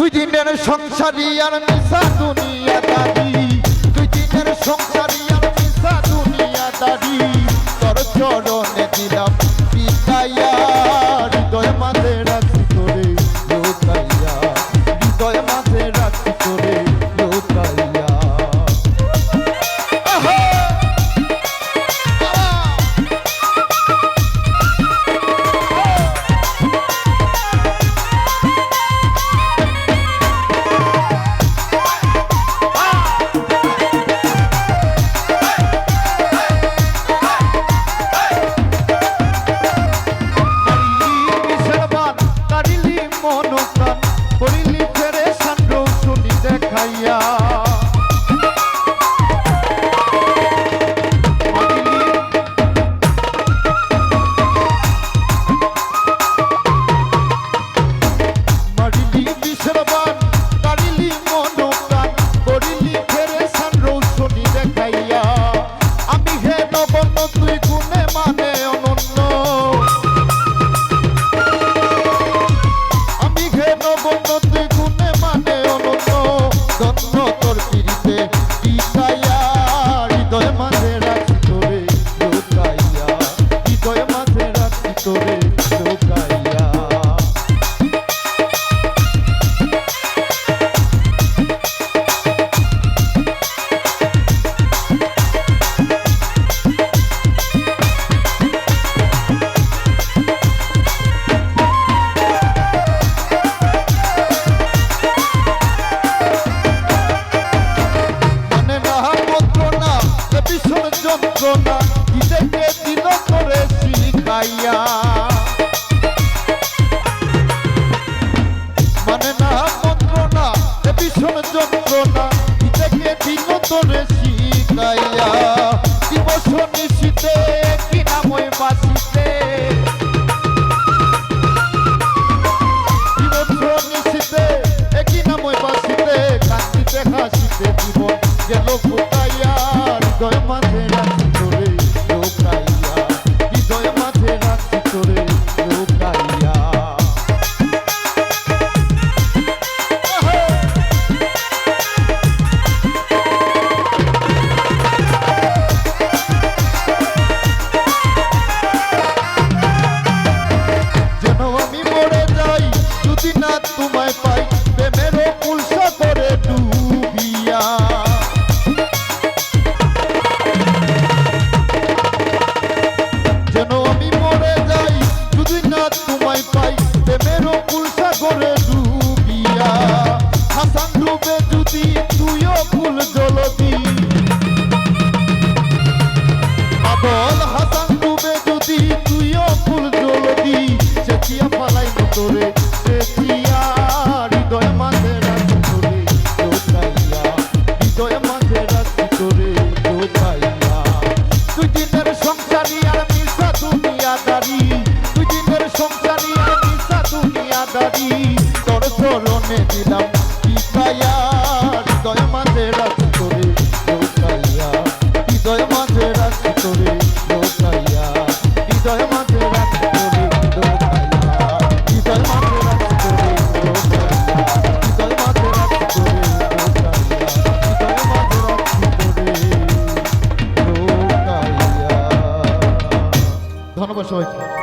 দুই দিনের সংসারী আর মিশা দুনিয়া দাদি দুই দিনের সংসারী আর মিশা দুনিয়া দাদি তোর চরণে দিলাম আমি যন্ত্রণা, নিজেকে দিল করে শিখাইয়া। মানে না মন্ত্রণা এ ভীষণ যন্ত্রণা, নিজেকে দিল করে শিখাইয়া। হৃদয় মাঝে রাখি করে ডুবিয়া। হাসান ডুবে যদি তুইও ফুল জলদি। পাগল হাসান ডুবে যদি তুইও ফুল জলদি। চেঁচিয়া পালাই তোরে চেঁচিয়া হৃদয় মাঝে রাখি তোরে লোকাইয়া হৃদয় মাঝে রাখি তোরে লোকাইয়া তুই দিনের সংসারী নারী তোর চরণে দিলাম হৃদয়ার দয়া মাঝে রাখ হৃদয় মাঝে রাখ করে লোকাইয়া। হৃদয় মাঝে রাখ করে লোকাইয়া। হৃদয় মাঝে রাখ করে ধন্যবাদ সবাইকে।